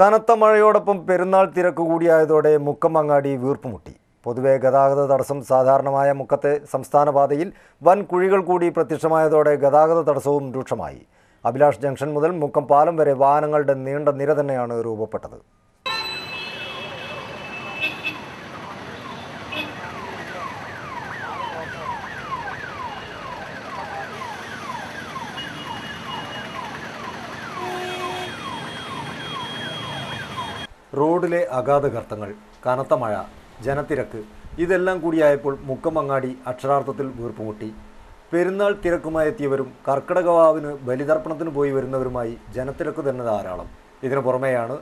കനത്ത മഴയോടൊപ്പം പെരുന്നാൾ തിരക്ക് കൂടിയായതോടെ മുക്കമങ്ങാടി വീർപ്പുമുട്ടി. പൊതുവെ ഗതാഗത തടസ്സം സാധാരണമായ മുക്കത്തെ സംസ്ഥാന പാതയിൽ വൻ കുഴികൾ കൂടി പ്രത്യക്ഷമായതോടെ ഗതാഗത തടസ്സവും രൂക്ഷമായി. അഭിലാഷ് ജംഗ്ഷൻ മുതൽ മുക്കം പാലം വരെ വാഹനങ്ങളുടെ നീണ്ട നിര തന്നെയാണ് രൂപപ്പെട്ടത്. റോഡിലെ അഗാധ ഗർത്തങ്ങൾ കനത്ത മഴ ജനത്തിരക്ക് ഇതെല്ലാം കൂടിയായപ്പോൾ മുക്കമങ്ങാടി അക്ഷരാർത്ഥത്തിൽ വീർപ്പുമുട്ടി. പെരുന്നാൾ തിരക്കുമായി എത്തിയവരും കർക്കിടകവാവിന് ബലിതർപ്പണത്തിന് പോയി വരുന്നവരുമായി ജനത്തിരക്ക് തന്നെ ധാരാളം. ഇതിനു പുറമെയാണ്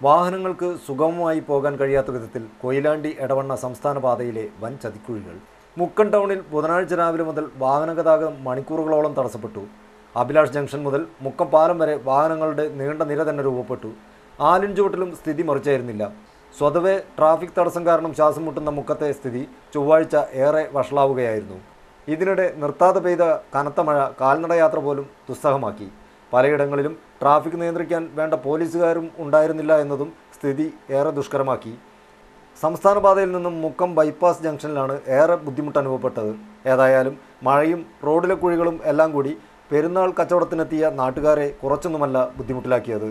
വാഹനങ്ങൾക്ക് സുഗമമായി പോകാൻ കഴിയാത്ത വിധത്തിൽ കൊയിലാണ്ടി എടവണ്ണ സംസ്ഥാന പാതയിലെ വൻ ചതിക്കുഴികൾ. മുക്കൻ ടൗണിൽ ബുധനാഴ്ച രാവിലെ മുതൽ വാഹന ഗതാഗതം മണിക്കൂറുകളോളം തടസ്സപ്പെട്ടു. അഭിലാഷ് ജംഗ്ഷൻ മുതൽ മുക്കം പാലം വരെ വാഹനങ്ങളുടെ നീണ്ട നിര തന്നെ രൂപപ്പെട്ടു. ആലിൻചുവട്ടിലും സ്ഥിതി മറിച്ചായിരുന്നില്ല. സ്വതവേ ട്രാഫിക് തടസ്സം കാരണം ശ്വാസം മുട്ടുന്ന മുക്കത്തെ സ്ഥിതി ചൊവ്വാഴ്ച ഏറെ വഷളാവുകയായിരുന്നു. ഇതിനിടെ നിർത്താതെ പെയ്ത കനത്ത മഴ കാൽനടയാത്ര പോലും ദുസ്സഹമാക്കി. പലയിടങ്ങളിലും ട്രാഫിക് നിയന്ത്രിക്കാൻ വേണ്ട പോലീസുകാരും ഉണ്ടായിരുന്നില്ല എന്നതും സ്ഥിതി ഏറെ ദുഷ്കരമാക്കി. സംസ്ഥാന പാതയിൽ നിന്നും മുക്കം ബൈപ്പാസ് ജംഗ്ഷനിലാണ് ഏറെ ബുദ്ധിമുട്ട് അനുഭവപ്പെട്ടത്. ഏതായാലും മഴയും റോഡിലെ കുഴികളും എല്ലാം കൂടി പെരുന്നാൾ കച്ചവടത്തിനെത്തിയ നാട്ടുകാരെ കുറച്ചൊന്നുമല്ല ബുദ്ധിമുട്ടിലാക്കിയത്.